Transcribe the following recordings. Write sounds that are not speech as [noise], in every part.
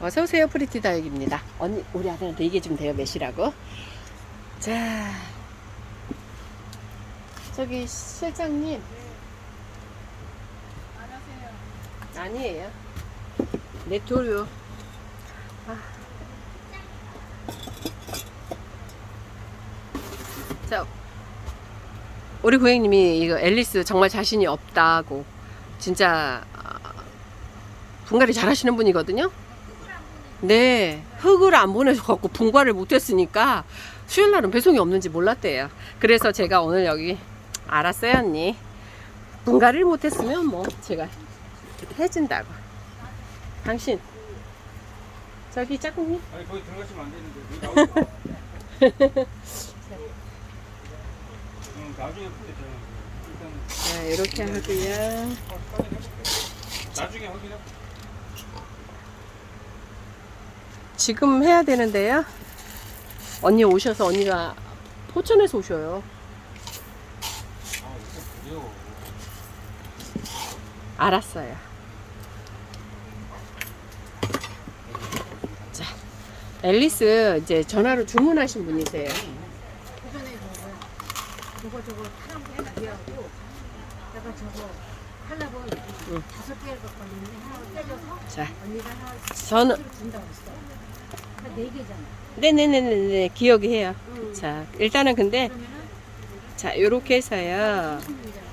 어서오세요 프리티 다육입니다. 언니 우리 아들한테 얘기 좀 돼요 몇이라고? 자 저기 실장님. 아니에요. 네토류 아. 자 우리 고객님이 이거 앨리스 정말 자신이 없다고 진짜 아, 분갈이 잘 하시는 분이거든요 네, 흙을 안 보내줘갖고 분과를 못했으니까 수요일 날은 배송이 없는지 몰랐대요. 그래서 제가 오늘 여기 알았어요, 언니. 분갈이를 못했으면 뭐 제가 해준다고. 당신 저기 짝꿍님 아니 거기 들어가시면 안 되는데 [laughs] 나중에 자, 이렇게 하고요. 나중에 확인해. 지금 해야 되는데요. 언니 오셔서 언니가 포천에서 오셔요. 알았어요. 자, 앨리스 이제 전화로 주문하신 분이세요. 저거 저거 파란 거 비하고 내가 저거 하려고 응. 다섯 개를 갖고 왔는데 하나 떼줘서 자, 언니가 하나 저는 준다고 했어. 그러니까 네 개잖아. 네네네네 기억이 해요. 응. 자, 일단은 근데 그러면은 자 요렇게 해서요. 30분이잖아.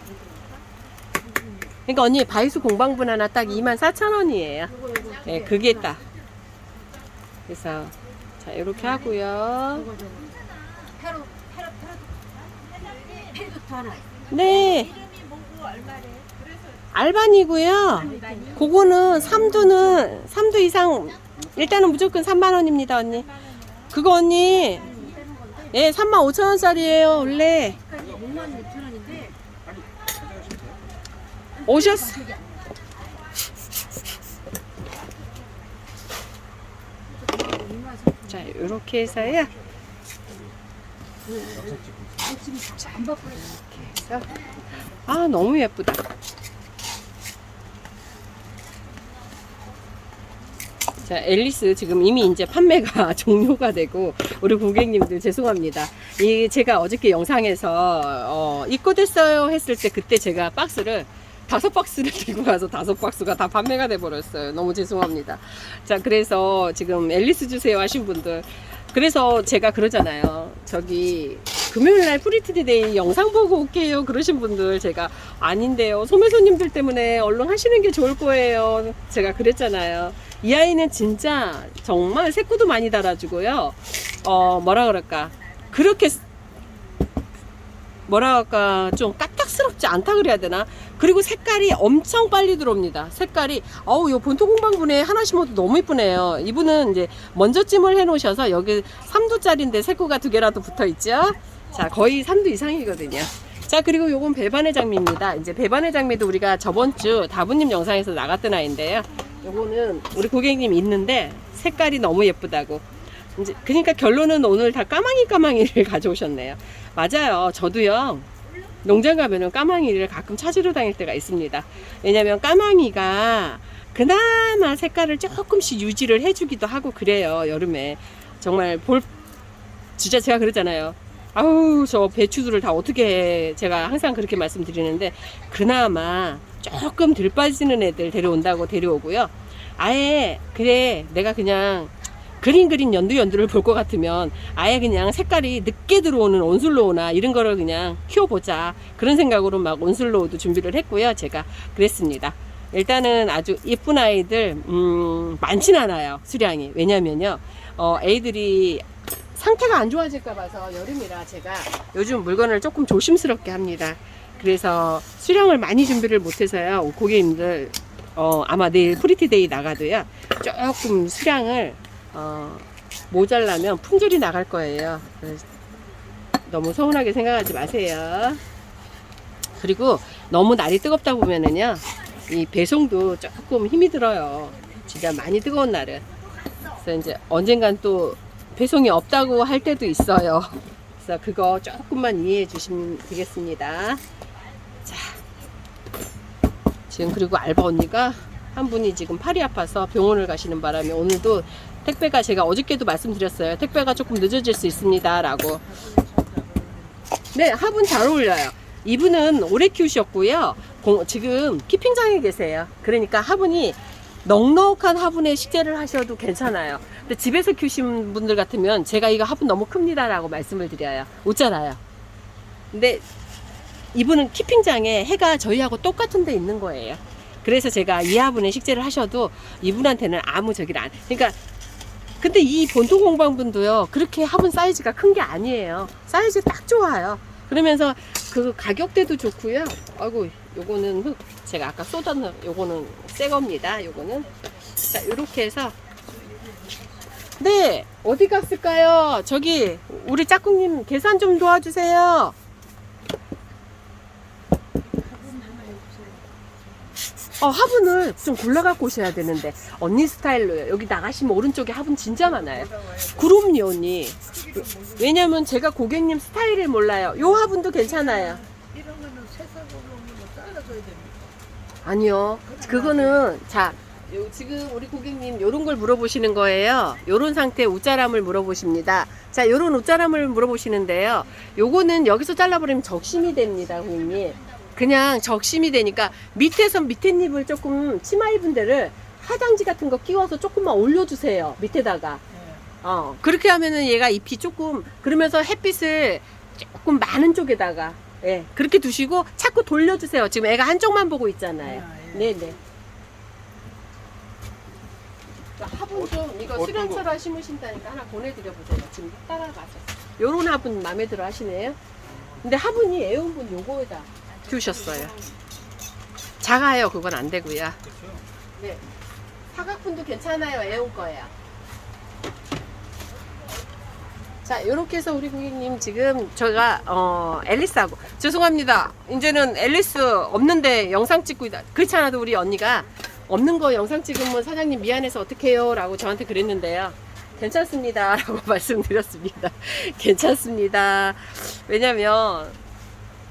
그러니까 언니 바이수 공방분 하나 딱 24,000원이에요. 요거 요거 네, 그게 딱. 그래서 자 요렇게 하고요. 요거 저거 페로 페로 페로 페루부터 하나. 네. 알반이고요. 그거는 3두는 3두 이상 일단은 무조건 3만 원입니다, 언니. 그거 언니 예, 3만 5천 원짜리예요, 원래. 여기까지 6만 6천 원인데 오셨어. 자, 요렇게 해서요. 안 바쁘네. 해서. 아, 너무 예쁘다. 자, 앨리스 지금 이미 이제 판매가 [laughs] 종료가 되고 우리 고객님들 죄송합니다. 이 제가 어저께 영상에서 어, 입고됐어요 했을 때 그때 제가 박스를 다섯 박스를 [laughs] 들고 가서 다섯 박스가 다 판매가 돼 버렸어요. 너무 죄송합니다. 자, 그래서 지금 앨리스 주세요 하신 분들 그래서 제가 그러잖아요. 저기 금요일 날 프리티데이 영상 보고 올게요. 그러신 분들 제가 아닌데요. 소매 손님들 때문에 얼른 하시는 게 좋을 거예요. 제가 그랬잖아요. 이 아이는 진짜 정말 색구도 많이 달아주고요. 어, 뭐라 그럴까. 그렇게 뭐라 할까? 좀 까딱스럽지 않다 그래야 되나? 그리고 색깔이 엄청 빨리 들어옵니다. 색깔이 어우 요 본토 공방분에 하나 심어도 너무 이쁘네요. 이분은 이제 먼저 찜을 해 놓으셔서 여기 3두짜리인데 색구가 두 개라도 붙어 있죠? 자 거의 3두 이상이거든요. 자 그리고 요건 배반의 장미입니다. 이제 배반의 장미도 우리가 저번 주 다부님 영상에서 나갔던 아이인데요 요거는 우리 고객님 있는데 색깔이 너무 예쁘다고 이제 그러니까 결론은 오늘 다 까망이 까망이를 [laughs] 가져오셨네요. 맞아요. 저도요. 농장 가면은 까망이를 가끔 찾으러 다닐 때가 있습니다. 왜냐면 까망이가 그나마 색깔을 조금씩 유지를 해주기도 하고 그래요. 여름에 정말 볼 진짜 제가 그러잖아요. 아우 저 배추들을 다 어떻게 해. 제가 항상 그렇게 말씀드리는데 그나마 조금 덜 빠지는 애들 데려온다고 데려오고요. 아예 그래 내가 그냥 그린 그린 연두 연두를 볼 것 같으면 아예 그냥 색깔이 늦게 들어오는 온슬로우나 이런 거를 그냥 키워보자. 그런 생각으로 막 온슬로우도 준비를 했고요. 제가 그랬습니다. 일단은 아주 예쁜 아이들 음, 많진 않아요. 수량이. 왜냐면요. 어, 애들이 상태가 안 좋아질까 봐서 여름이라 제가 요즘 물건을 조금 조심스럽게 합니다 그래서 수량을 많이 준비를 못해서요 고객님들 어, 아마 내일 프리티데이 나가도요 조금 수량을 어, 모자라면 품절이 나갈 거예요. 너무 서운하게 생각하지 마세요. 그리고 너무 날이 뜨겁다 보면은요, 이 배송도 조금 힘이 들어요. 진짜 많이 뜨거운 날은. 그래서 이제 언젠간 또 배송이 없다고 할 때도 있어요. 그래서 그거 조금만 이해해 주시면 되겠습니다. 자, 지금 그리고 알바 언니가 한 분이 지금 팔이 아파서 병원을 가시는 바람에 오늘도 택배가 제가 어저께도 말씀드렸어요. 택배가 조금 늦어질 수 있습니다라고. 네, 화분 잘 어울려요. 이분은 오래 키우셨고요. 공- 지금 키핑장에 계세요. 그러니까 화분이 넉넉한 화분에 식재를 하셔도 괜찮아요. 근데 집에서 키우신 분들 같으면 제가 이거 화분 너무 큽니다라고 말씀을 드려요. 웃잖아요. 근데 이분은 키핑장에 해가 저희하고 똑같은 데 있는 거예요. 그래서 제가 이 화분에 식재를 하셔도 이분한테는 아무 저기를 안. 그러니까 근데 이 본토 공방분도요 그렇게 화분 사이즈가 큰 게 아니에요. 사이즈 딱 좋아요. 그러면서 그 가격대도 좋고요. 아이고 요거는 흙 제가 아까 쏟았는 요거는 새 겁니다. 요거는 자 이렇게 해서 네 어디 갔을까요? 저기 우리 짝꿍님 계산 좀 도와주세요. 어, 화분을 좀 골라갖고 오셔야 되는데 언니 스타일로요. 여기 나가시면 오른쪽에 화분 진짜 많아요. 그럼요 언니. 왜냐면 제가 고객님 스타일을 몰라요. 요 화분도 괜찮아요. 이런 거는 새싹으로 없는 거 잘라줘야 됩니다. 아니요. 그거는 자 요, 지금 우리 고객님 요런 걸 물어보시는 거예요. 요런 상태 웃자람을 물어보십니다. 자, 요런 웃자람을 물어보시는데요. 요거는 여기서 잘라버리면 적심이 됩니다, 고객님. 그냥 적심이 되니까 밑에서 밑에 잎을 조금 치마 입은 데를 화장지 같은 거 끼워서 조금만 올려주세요. 밑에다가. 어, 그렇게 하면은 얘가 잎이 조금, 그러면서 햇빛을 조금 많은 쪽에다가, 예, 그렇게 두시고 자꾸 돌려주세요. 지금 애가 한쪽만 보고 있잖아요. 아, 예. 네네. 자, 화분 좀 이거 어떤 수량처럼 심으신다니까 하나 보내드려 보세요. 지금 따라가서. 요런 화분 마음에 들어 하시네요. 근데 화분이 애원분 요거에다 키우셨어요. 작아요. 그건 안 되고요. 네. 사각분도 괜찮아요. 애온 거예요. 자, 요렇게 해서 우리 고객님 지금 제가 어 앨리스하고 죄송합니다. 이제는 앨리스 없는데 영상 찍고 있다. 그렇지 않아도 우리 언니가 없는 거 영상 찍으면 사장님 미안해서 어떡해요? 라고 저한테 그랬는데요. 괜찮습니다. [laughs] 라고 말씀드렸습니다. [laughs] 괜찮습니다. 왜냐면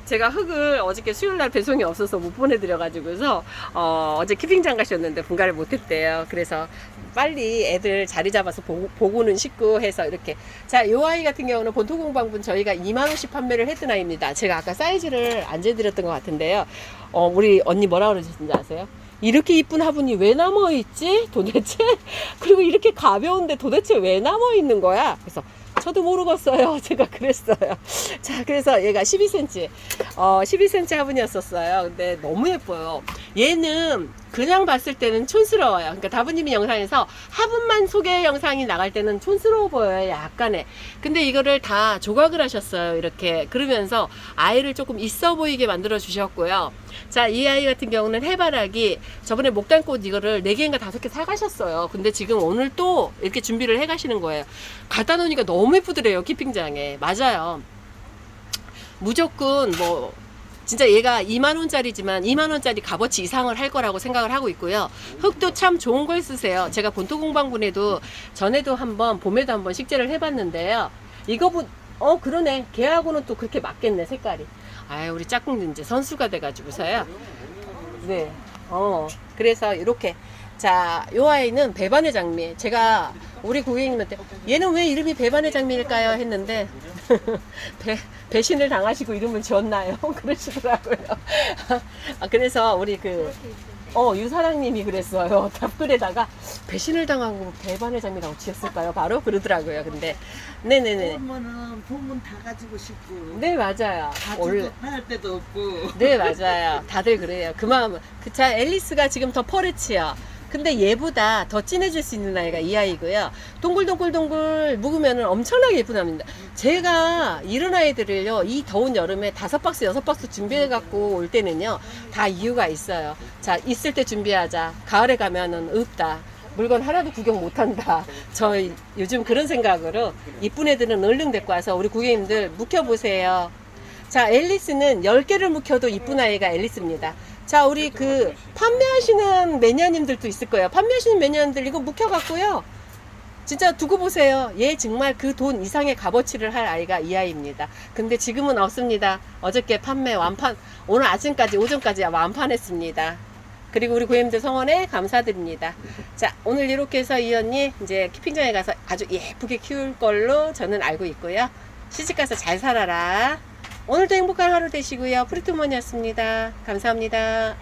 제가 흙을 어저께 수요일 날 배송이 없어서 못 보내드려가지고서 어, 어제 키핑장 가셨는데 분가를 못했대요. 그래서 빨리 애들 자리 잡아서 보고, 보고는 싶고 해서 이렇게 자, 요 아이 같은 경우는 본토 공방분 저희가 2만 원씩 판매를 했던 아이입니다. 제가 아까 사이즈를 안 재드렸던 것 같은데요. 어, 우리 언니 뭐라 그러셨는지 아세요? 이렇게 이쁜 화분이 왜 남아 있지? 도대체? [laughs] 그리고 이렇게 가벼운데 도대체 왜 남아 있는 거야? 그래서 저도 모르겠어요. [laughs] 제가 그랬어요. 자, 그래서 얘가 12cm, 어, 12cm 화분이었었어요. 근데 너무 예뻐요. 얘는 그냥 봤을 때는 촌스러워요. 그러니까 다부님이 영상에서 화분만 소개 영상이 나갈 때는 촌스러워 보여요. 약간의. 근데 이거를 다 조각을 하셨어요. 이렇게. 그러면서 아이를 조금 있어 보이게 만들어 주셨고요. 자, 이 아이 같은 경우는 해바라기 저번에 목단꽃 이거를 4개인가 5개 사가셨어요. 근데 지금 오늘 또 이렇게 준비를 해 가시는 거예요. 갖다 놓으니까 너무 예쁘더래요. 키핑장에. 맞아요. 무조건 뭐 진짜 얘가 2만 원짜리지만 2만 원짜리 값어치 이상을 할 거라고 생각을 하고 있고요. 흙도 참 좋은 걸 쓰세요. 제가 본토 공방분에도 전에도 한번 봄에도 한번 식재를 해봤는데요. 이거보 어 그러네. 걔하고는 또 그렇게 맞겠네 색깔이. 아유 우리 짝꿍도 이제 선수가 돼가지고서요. 네. 어 그래서 이렇게 자, 요 아이는 배반의 장미. 제가 우리 고객님한테 얘는 왜 이름이 배반의 장미일까요? 했는데 [laughs] 배, 배신을 당하시고 이름을 지었나요? [laughs] 그러시더라고요. [laughs] 아, 그래서 우리 그 어, 유사랑님이 그랬어요. 답글에다가 배신을 당하고 배반의 장미라고 지었을까요? 바로 그러더라고요. 근데 네네네. 보면은 보면 다 가지고 싶고 네 맞아요. 원래 가지고 팔 데도 없고 네 맞아요. 다들 그래요. 그 마음은 그자 앨리스가 지금 더 퍼르치요. 근데 얘보다 더 진해질 수 있는 아이가 이 아이고요. 동글동글동글 묵으면 엄청나게 예쁜 아입니다. 제가 이런 아이들을요, 이 더운 여름에 다섯 박스, 여섯 박스 준비해 갖고 올 때는요, 다 이유가 있어요. 자, 있을 때 준비하자. 가을에 가면은 없다. 물건 하나도 구경 못 한다. 저 요즘 그런 생각으로 이쁜 애들은 얼른 데리고 와서 우리 고객님들 묵혀보세요. 자, 앨리스는 10개를 묵혀도 이쁜 아이가 앨리스입니다. 자, 우리 그 판매하시는 매니아님들도 있을 거예요. 판매하시는 매니아님들 이거 묵혀갖고요. 진짜 두고 보세요. 얘 정말 그 돈 이상의 값어치를 할 아이가 이 아이입니다. 근데 지금은 없습니다. 어저께 판매 완판, 오늘 아침까지, 오전까지 완판했습니다. 그리고 우리 고객님들 성원에 감사드립니다. 자, 오늘 이렇게 해서 이 언니 이제 키핑장에 가서 아주 예쁘게 키울 걸로 저는 알고 있고요. 시집가서 잘 살아라. 오늘도 행복한 하루 되시고요. 프리트몬이었습니다. 감사합니다.